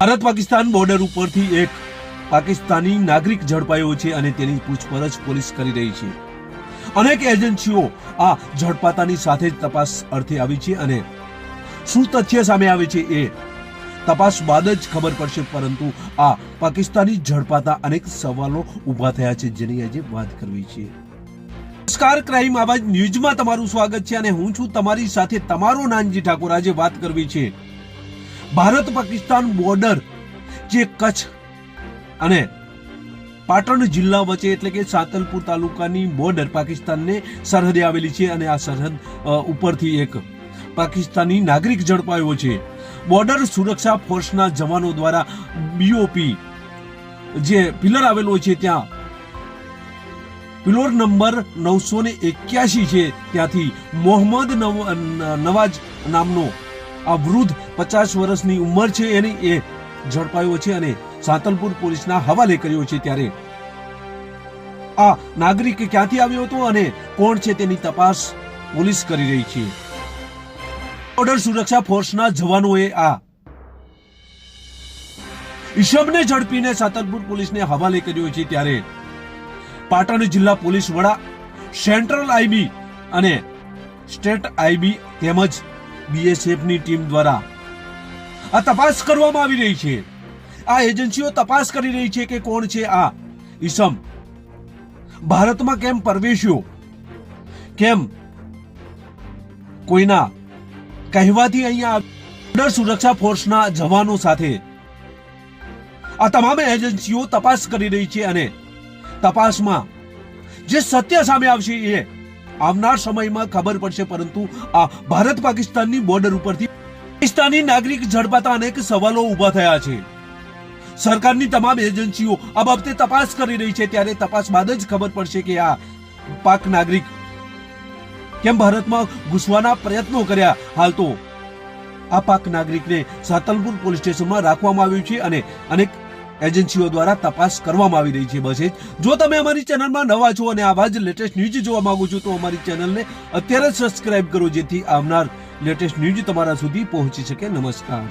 Bharat Pakistan border ઉપરથી એક પાકિસ્તાની નાગરિક ઝડપાયો છે અને તેની પૂછપરછ પોલીસ કરી રહી છે. અનેક એજન્સીઓ આ ઝડપાતાની સાથે જ તપાસ અર્થે આવી છે અને શું તથ્ય સામે આવે છે એ તપાસ બાદ જ ખબર પડશે, પરંતુ આ પાકિસ્તાની ઝડપાતા અનેક સવાલો ઊભા થયા છે જેની આજે વાત કરવી છે. નમસ્કાર ક્રાઇમ આવાજ ન્યૂઝમાં તમારું સ્વાગત છે અને હું છું તમારી સાથે તમારો નાનજી ઠાકોર. આજે વાત કરવી છે ભારત પાકિસ્તાન બોર્ડર જે કચ્છ અને પાટણ જિલ્લા વચ્ચે એટલે કે સાતલપુર તાલુકાની બોર્ડર પાકિસ્તાનને સરહદે આવેલી છે અને આ સરહદ ઉપરથી એક પાકિસ્તાની નાગરિક ઝડપાયો છે. બોર્ડર સુરક્ષા ફોર્સના જવાનો દ્વારા બીઓપી જે પિલર આવેલો છે ત્યાં પિલોર નંબર નવસો ને એક્યાસી છે ત્યાંથી મોહમ્મદ નવ- નવાજ નામનો આ વૃદ્ધ પચાસ વર્ષની ઉંમર છે એની એ ઝડપાયો છે અને સાતલપુર પોલીસના હવાલે કર્યો છે ત્યારે. આ નાગરિક ક્યાંથી આવ્યો હતો અને કોણ છે તેની તપાસ પોલીસ કરી રહી છે. બોર્ડર સુરક્ષા ફોર્સના જવાનોએ આ. ઈશબને ઝડપીને સાતલપુર પોલીસને હવાલે કર્યો છે ત્યારે. પાટણ જિલ્લા પોલીસ વડા સેન્ટ્રલ આઈબી અને સ્ટેટ આઈબી તેમજ બીએસએફની ટીમ દ્વારા આ તપાસ કરવામાં આવી રહી છે. આ એજન્સીઓ તપાસ કરી રહી છે કે કોણ છે આ ઈસમ. ભારતમાં કેમ પરવેશ્યો? કેમ કોઈના કહેવાથી અહીંયા બોર્ડર સુરક્ષા ફોર્સના જવાનો સાથે? આ તમામ એજન્સીઓ તપાસ કરી રહી છે અને તપાસમાં જે સત્ય સામે આવશે એ આવનાર સમયમાં ખબર પડશે, પરંતુ આ ભારત પાકિસ્તાનની બોર્ડર ઉપરથી પાકિસ્તાની નાગરિક ઝડપાતા અનેક સવાલો ઊભા થયા છે. સરકારની તમામ એજન્સીઓ આ બાબતે તપાસ કરી રહી છે, ત્યારે તપાસ બાદ જ ખબર પડશે કે આ પાક નાગરિક કેમ ભારતમાં ઘૂસવાના પ્રયત્નો કર્યા. હાલ તો આ પાક નાગરિકને સાતલપુર પોલીસ સ્ટેશનમાં રાખવામાં આવ્યું છે અને અનેક એજન્સીઓ દ્વારા તપાસ કરવામાં આવી રહી છે બસ જો તમે અમારી ચેનલમાં નવા છો અને આવા જ લેટેસ્ટ ન્યૂઝ જોવા માંગો છો, તો અમારી ચેનલને અત્યારે જ સબસ્ક્રાઇબ કરો, જેથી આવનાર લેટેસ્ટ ન્યૂઝ તમારા સુધી પહોંચી શકે. નમસ્કાર.